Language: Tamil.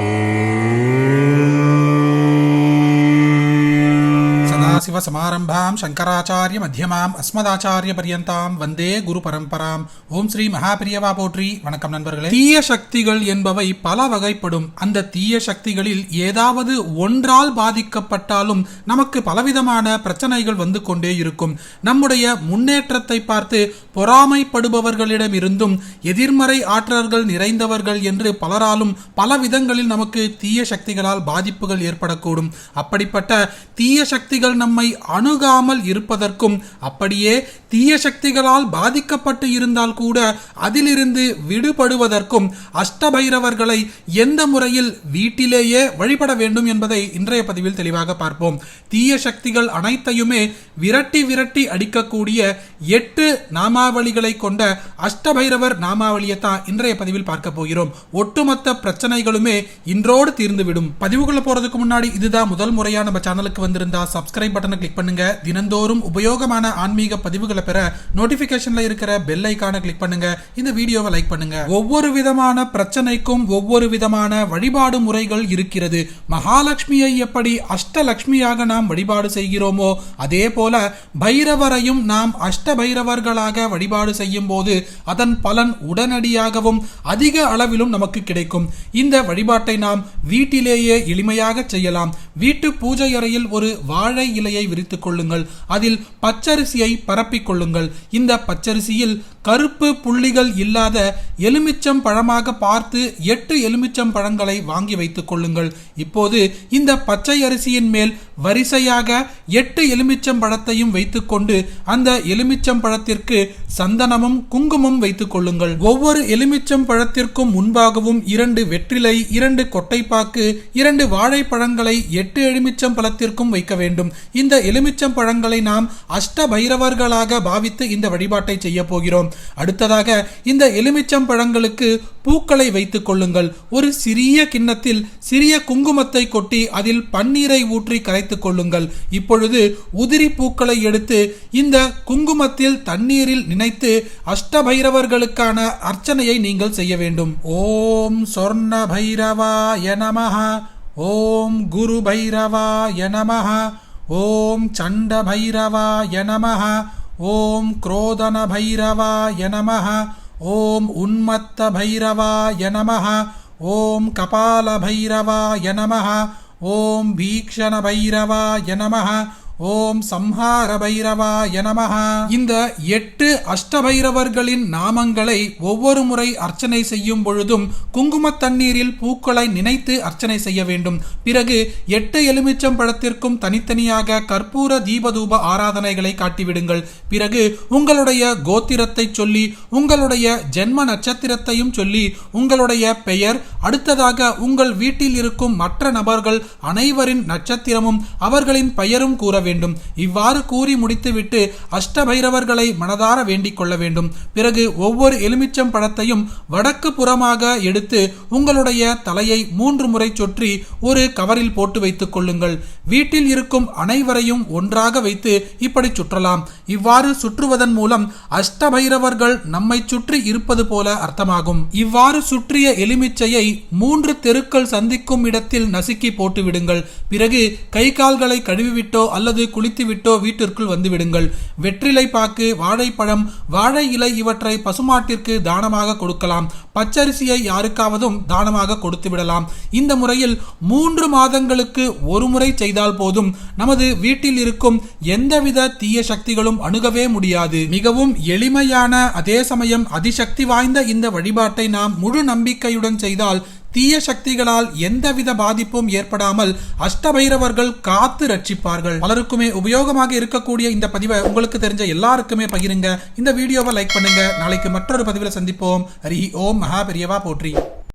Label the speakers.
Speaker 1: Oh. சதாசிவசமாரம்பாம் சங்கராச்சாரிய மத்தியமாம் அஸ்மதாச்சாரிய பரியந்தாம் வந்தே குரு பரம்பராம். ஓம் ஸ்ரீ மகாபிரியவா போற்றி. வணக்கம் நண்பர்களே. தீய சக்திகள் என்பவை பல வகைப்படும். அந்த தீய சக்திகளில் ஏதாவது ஒன்றால் பாதிக்கப்பட்டாலும் நமக்கு பலவிதமான பிரச்சனைகள் வந்து கொண்டே இருக்கும். நம்முடைய முன்னேற்றத்தை பார்த்து பொறாமைப்படுபவர்களிடம் இருந்தும் எதிர்மறை ஆற்றல்கள் நிறைந்தவர்கள் என்று பலராலும் பல விதங்களில் நமக்கு தீய சக்திகளால் பாதிப்புகள் ஏற்படக்கூடும். அப்படிப்பட்ட தீய சக்திகள் நம்மை அணுகாமல் இருப்பதற்கும் அப்படியே தீய சக்திகளால் பாதிக்கப்பட்டு இருந்தால் கூட அதிலிருந்து விடுபடுவதற்கும் அஷ்டபைரவர்களை எந்த முறையில் வீட்டிலேயே வழிபட வேண்டும் என்பதை இன்றைய பதிவில் தெளிவாக பார்ப்போம். தீய சக்திகள் அனைத்தையுமே விரட்டி விரட்டி அடிக்கக்கூடிய எட்டு நாமாவளிகளை கொண்ட அஷ்டபைரவர் நாமாவளியை தான் இன்றைய பதிவில் பார்க்க போகிறோம். ஒட்டுமொத்த பிரச்சனைகளுமே இன்றோடு தீர்ந்துவிடும். பதிவுக்குள்ள போறதுக்கு முன்னாடி இதுதான் முதல் முறையா நம்ம சேனலுக்கு வந்திருந்தா சப்ஸ்கிரைப் பட்டனை கிளிக் பண்ணுங்க. தினந்தோறும் உபயோகமான ஆன்மீக பதிவுகள் பெற நோட்டிபிகேஷன்ல இருக்கிற பெல் ஐக்கான கிளிக் பண்ணுங்க. இந்த வீடியோவை லைக் பண்ணுங்க. ஒவ்வொரு விதமான பிரச்சனைக்கும் ஒவ்வொரு விதமான வழிபாடு முறைகள் இருக்கிறது. மகாலட்சுமியை எப்படி அஷ்டலட்சுமியாக நாம் வழிபாடு செய்கிறோமோ அதே போல பைரவரையும் நாம் அஷ்ட பைரவர்களாக வழிபாடு செய்யும் போது அதன் பலன் உடனடியாகவும் அதிக அளவிலும் நமக்கு கிடைக்கும். இந்த வழிபாட்டை நாம் வீட்டிலேயே எளிமையாக செய்யலாம். வீட்டு பூஜை அறையில் ஒரு வாழை இலையை விரித்துக் கொள்ளுங்கள். அதில் பச்சரிசியை பரப்பிக் கொள்ளுங்கள். இந்த பச்சரிசியில் கருப்பு புள்ளிகள் இல்லாத எலுமிச்சம் பழமாக பார்த்து எட்டு எலுமிச்சம் பழங்களை வாங்கி வைத்துக் கொள்ளுங்கள். இப்போது இந்த பச்சை அரிசியின் மேல் வரிசையாக எட்டு எலுமிச்சம் பழத்தையும் வைத்துக்கொண்டு அந்த எலுமிச்சம் பழத்திற்கு சந்தனமும் குங்குமம் வைத்துக் கொள்ளுங்கள். ஒவ்வொரு எலுமிச்சம் பழத்திற்கும் முன்பாகவும் இரண்டு வெற்றிலை இரண்டு கொட்டைப்பாக்கு இரண்டு வாழைப்பழங்களை எட்டு எலுமிச்சம் பழத்திற்கும் வைக்க வேண்டும். இந்த எலுமிச்சம் பழங்களை நாம் அஷ்ட பைரவர்களாக பாவித்து இந்த வழிபாட்டை செய்ய போகிறோம். அடுத்ததாக இந்த எலுமிச்சம் பழங்களுக்கு பூக்களை வைத்துக் கொள்ளுங்கள். ஒரு சிறிய கிண்ணத்தில் சிறிய குங்குமத்தை கொட்டி அதில் பன்னீரை ஊற்றி கரைத்துக் கொள்ளுங்கள். இப்பொழுது உதிரி பூக்களை எடுத்து இந்த குங்குமத்தில் தண்ணீரில் நினைத்து அஷ்டபைரவர்களுக்கான அர்ச்சனையை நீங்கள் செய்ய வேண்டும். ஓம் சொர்ண பைரவா எனமஹா ஓம் குரு பைரவா எனமஹா ஓம் சண்ட பைரவா எனமஹா ஓம் क्रोधन भैरवाय नमः ॐ उन्मत्त भैरवाय नमः ॐ कपालभैरवाय नमः ॐ भीक्षणभैरवाय नमः ஓம் சம்ஹார பைரவாய நமஹா. இந்த எட்டு அஷ்டபைரவர்களின் நாமங்களை ஒவ்வொரு முறை அர்ச்சனை செய்யும் பொழுதும் குங்கும தண்ணீரில் பூக்களை நினைத்து அர்ச்சனை செய்ய வேண்டும். பிறகு எட்டு எலுமிச்சம் பழத்திற்கும் தனித்தனியாக கற்பூர தீபதூப ஆராதனைகளை காட்டிவிடுங்கள். பிறகு உங்களுடைய கோத்திரத்தை சொல்லி உங்களுடைய ஜென்ம நட்சத்திரத்தையும் சொல்லி உங்களுடைய பெயர் அடுத்ததாக உங்கள் வீட்டில் இருக்கும் மற்ற நபர்கள் அனைவரின் நட்சத்திரமும் அவர்களின் பெயரும் கூற வேண்டும். இவ்வாறு கூறி முடித்துவிட்டு அஷ்டபைரவர்களை மனதார வேண்டிக் கொள்ள வேண்டும். பிறகு ஒவ்வொரு எலுமிச்சம் பழத்தையும் வடக்கு புறமாக எடுத்து உங்களுடைய தலையை மூன்று முறை சுற்றி ஒரு கவரில் போட்டு வைத்துக் கொள்ளுங்கள். வீட்டில் இருக்கும் அனைவரையும் ஒன்றாக வைத்து இப்படி சுற்றலாம். இவ்வாறு சுற்றுவதன் மூலம் அஷ்டபைரவர்கள் நம்மை சுற்றி இருப்பது போல அர்த்தமாகும். இவ்வாறு சுற்றிய எலுமிச்சையை மூன்று தெருக்கள் சந்திக்கும் இடத்தில் நசுக்கி போட்டு விடுங்கள் பிறகு கை கால்களை கழுவிவிட்டோ அல்லது அல்லது குளித்துவிட்டோ வீட்டிற்குள் வந்துவிடுங்கள். வெற்றிலை பாக்கு வாழைப்பழம் வாழை இலை இவற்றை பசுமாட்டிற்கு தானமாக கொடுக்கலாம். பச்சரிசியை யாருக்காவதும் தானமாக கொடுத்து விடலாம். இந்த முறையில் மூன்று மாதங்களுக்கு ஒரு முறை செய்தால் போதும். நமது வீட்டில் இருக்கும் எந்தவித தீய சக்திகளும் அணுகவே முடியாது. மிகவும் எளிமையான அதே சமயம் அதிசக்தி வாய்ந்த இந்த வழிபாட்டை நாம் முழு நம்பிக்கையுடன் செய்தால் தீய சக்திகளால் எந்தவித பாதிப்பும் ஏற்படாமல் அஷ்டபைரவர்கள் காத்து ரட்சிப்பார்கள். பலருக்குமே உபயோகமாக இருக்கக்கூடிய இந்த பதிவை உங்களுக்கு தெரிஞ்ச எல்லாருக்குமே பகிருங்க. இந்த வீடியோவை லைக் பண்ணுங்க. நாளைக்கு மற்றொரு பதிவில் சந்திப்போம். ஹரி ஓம் மகா பெரியவா போற்றி.